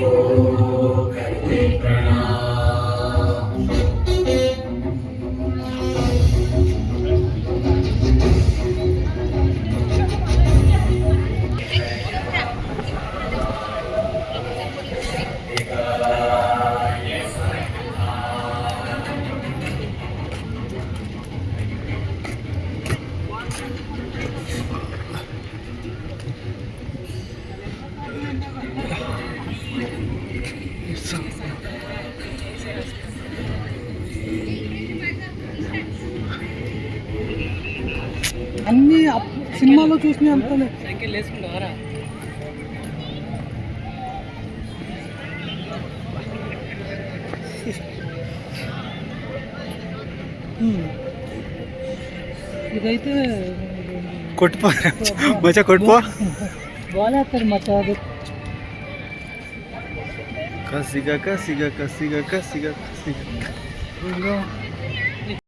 Oh. అన్ని up- సినిమాలో చూసిన అంతనే. సైకిల్ వేసుకుంటావారా ఉమ్. ఇదైతే కొట్టుపో మచ్చా కొట్టుపో. బాగాలేస్తారు మచ్చ అది. Casi, casi, casi, casi, casi, casi. Pues